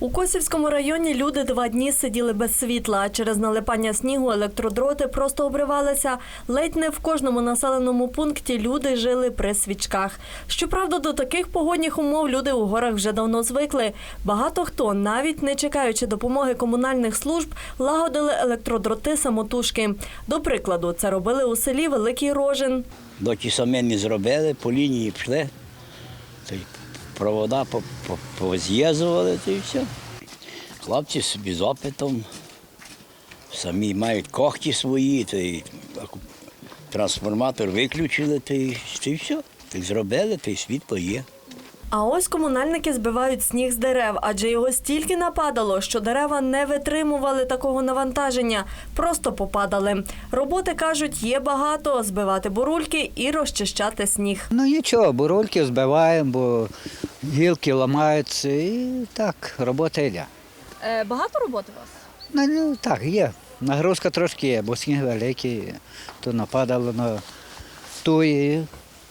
У Косівському районі люди два дні сиділи без світла. Через налипання снігу електродроти просто обривалися. Ледь не в кожному населеному пункті люди жили при свічках. Щоправда, до таких погодних умов люди у горах вже давно звикли. Багато хто, навіть не чекаючи допомоги комунальних служб, лагодили електродроти самотужки. До прикладу, це робили у селі Великий Рожин. Доки самі не зробили, по лінії пішли, провода по- по- поз'єзували, і все. Хлопці собі з опитом, самі мають когті свої, то й трансформатор виключили, то й все. Так зробили, то й світло є. А ось комунальники збивають сніг з дерев, адже його стільки нападало, що дерева не витримували такого навантаження, просто попадали. Роботи кажуть, є багато: збивати бурульки і розчищати сніг. Ну нічого, бурульки збиваємо, бо гілки ламаються і так, робота йде. Е, багато роботи у вас? Ну, ну так, є. Нагрузка трошки є, бо сніг великий, то нападало на ту і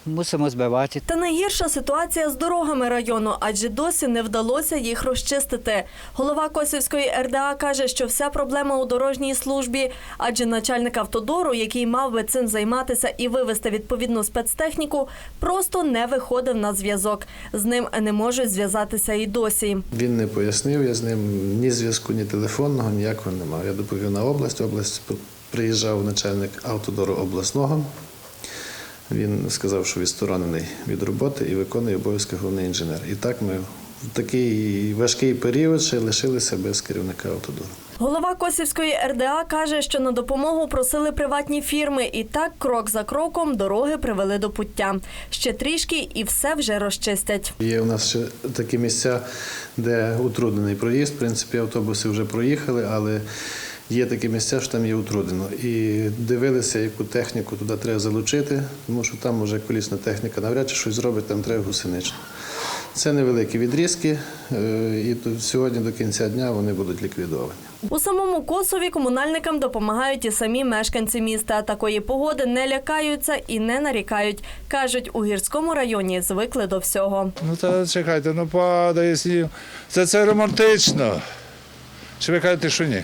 мусимо збивати. Та найгірша ситуація з дорогами району, адже досі не вдалося їх розчистити. Голова Косівської РДА каже, що вся проблема у дорожній службі, адже начальник автодору, який мав би цим займатися і вивезти відповідну спецтехніку, просто не виходив на зв'язок. З ним не можуть зв'язатися і досі. Він не пояснив, я з ним ні зв'язку, ні телефонного, ніякого не мав. Я доповів на область. Область приїжджав начальник автодору обласного. Він сказав, що відсторонений від роботи і виконує обов'язки головний інженер. І так ми в такий важкий період ще лишилися без керівника автодору. Голова Косівської РДА каже, що на допомогу просили приватні фірми, і так крок за кроком дороги привели до пуття. Ще трішки і все вже розчистять. Є у нас ще такі місця, де утруднений проїзд. В принципі, автобуси вже проїхали, але є такі місця, що там є утруднено. І дивилися, яку техніку туди треба залучити, тому що там вже колісна техніка навряд чи щось зробить, там треба гусенично. Це невеликі відрізки, е, і сьогодні до кінця дня вони будуть ліквідовані. У самому Косові комунальникам допомагають і самі мешканці міста. Такої погоди не лякаються і не нарікають. кажуть, у гірському районі звикли до всього. Ну та чекайте, ну падає сніг. Це це романтично. Чи ви кажете, що ні?